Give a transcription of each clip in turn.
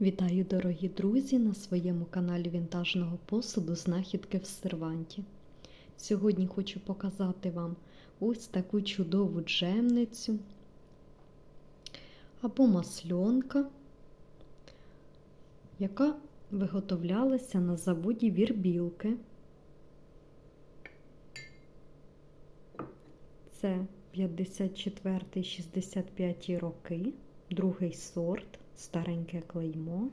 Вітаю, дорогі друзі, на своєму каналі Вінтажного посуду Знахідки в серванті. Сьогодні хочу показати вам ось таку чудову джемницю або масльонка, яка виготовлялася на заводі Вірбілки. Це 54-65 роки, другий сорт стареньке клеймо.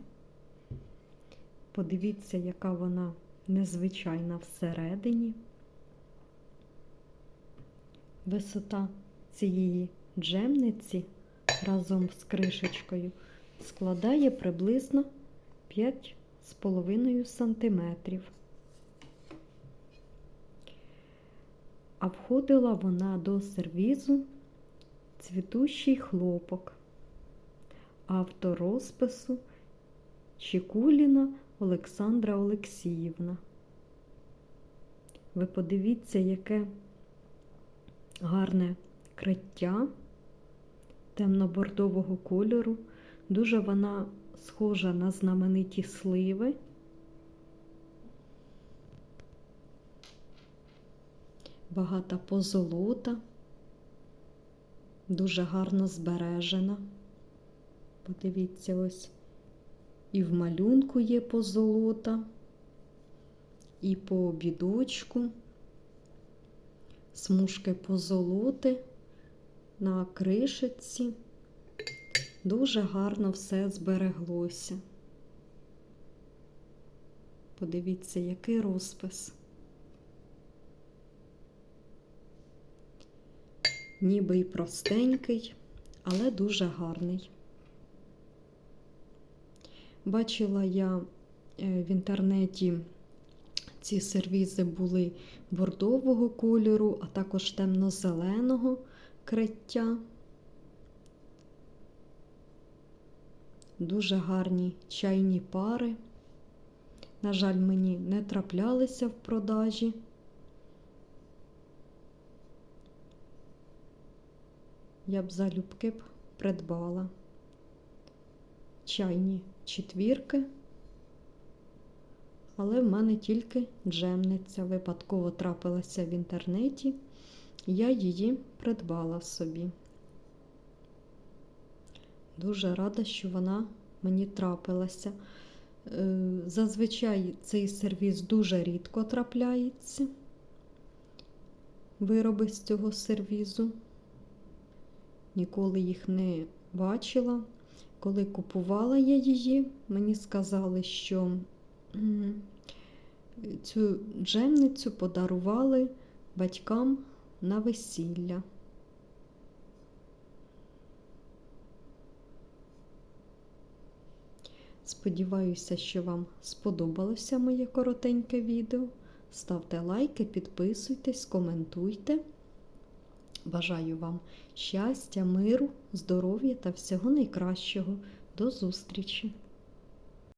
Подивіться, яка вона незвичайна всередині. Висота цієї джемниці разом з кришечкою складає приблизно 5,5 см. А входила вона до сервізу цвітущий хлопок авторозпису Чікуліна Олександра Олексіївна. Ви подивіться, яке гарне криття темно-бордового кольору. Дуже вона схожа на знамениті сливи. Багата позолота, дуже гарно збережена. Подивіться, ось і в малюнку є позолота, і по обідочку, смужки позолоти на кришиці. Дуже гарно все збереглося. Подивіться, який розпис. Ніби й простенький, але дуже гарний. Бачила я в інтернеті ці сервізи були бордового кольору, а також темно-зеленого криття. Дуже гарні чайні пари. На жаль, мені не траплялися в продажі. Я б залюбки б придбала чайні четвірки, але в мене тільки джемниця випадково трапилася в інтернеті, я її придбала собі. Дуже рада, що вона мені трапилася. Зазвичай цей сервіс дуже рідко трапляється, вироби з цього сервізу. Ніколи їх не бачила. Коли купувала я її, мені сказали, що цю джемницю подарували батькам на весілля. Сподіваюся, що вам сподобалося моє коротеньке відео. Ставте лайки, підписуйтесь, коментуйте. Бажаю вам щастя, миру, здоров'я та всього найкращого. До зустрічі!